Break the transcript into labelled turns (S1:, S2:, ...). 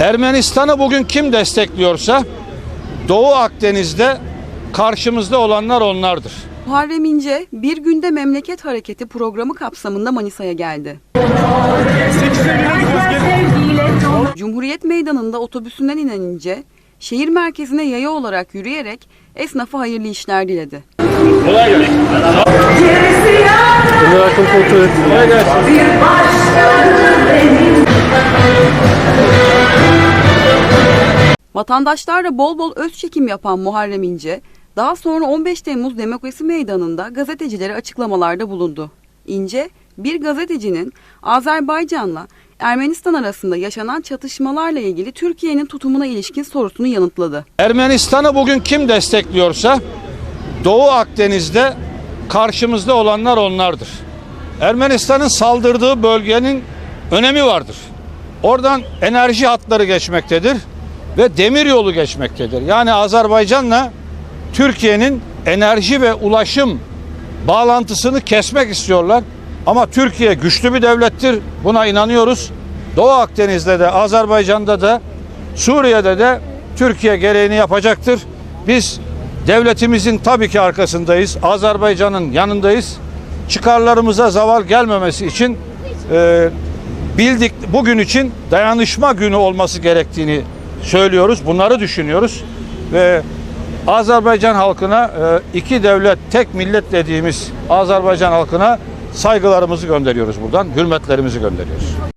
S1: Ermenistan'ı bugün kim destekliyorsa Doğu Akdeniz'de karşımızda olanlar onlardır.
S2: Muharrem İnce bir günde memleket hareketi programı kapsamında Manisa'ya geldi. Cumhuriyet Meydanı'nda otobüsünden inen İnce, şehir merkezine yaya olarak yürüyerek esnafa hayırlı işler diledi. Vatandaşlarla bol bol öz çekim yapan Muharrem İnce, daha sonra 15 Temmuz Demokrasi Meydanı'nda gazetecilere açıklamalarda bulundu. İnce, bir gazetecinin Azerbaycan'la Ermenistan arasında yaşanan çatışmalarla ilgili Türkiye'nin tutumuna ilişkin sorusunu yanıtladı.
S1: Ermenistan'ı bugün kim destekliyorsa Doğu Akdeniz'de karşımızda olanlar onlardır. Ermenistan'ın saldırdığı bölgenin önemi vardır. Oradan enerji hatları geçmektedir ve demir yolu geçmektedir. Yani Azerbaycan'la Türkiye'nin enerji ve ulaşım bağlantısını kesmek istiyorlar. Ama Türkiye güçlü bir devlettir. Buna inanıyoruz. Doğu Akdeniz'de de Azerbaycan'da da Suriye'de de Türkiye gereğini yapacaktır. Biz devletimizin tabii ki arkasındayız. Azerbaycan'ın yanındayız. Çıkarlarımıza zaval gelmemesi için e, bildik bugün için dayanışma günü olması gerektiğini söylüyoruz. Bunları düşünüyoruz ve Azerbaycan halkına e, iki devlet tek millet dediğimiz Azerbaycan halkına saygılarımızı gönderiyoruz buradan. Hürmetlerimizi gönderiyoruz.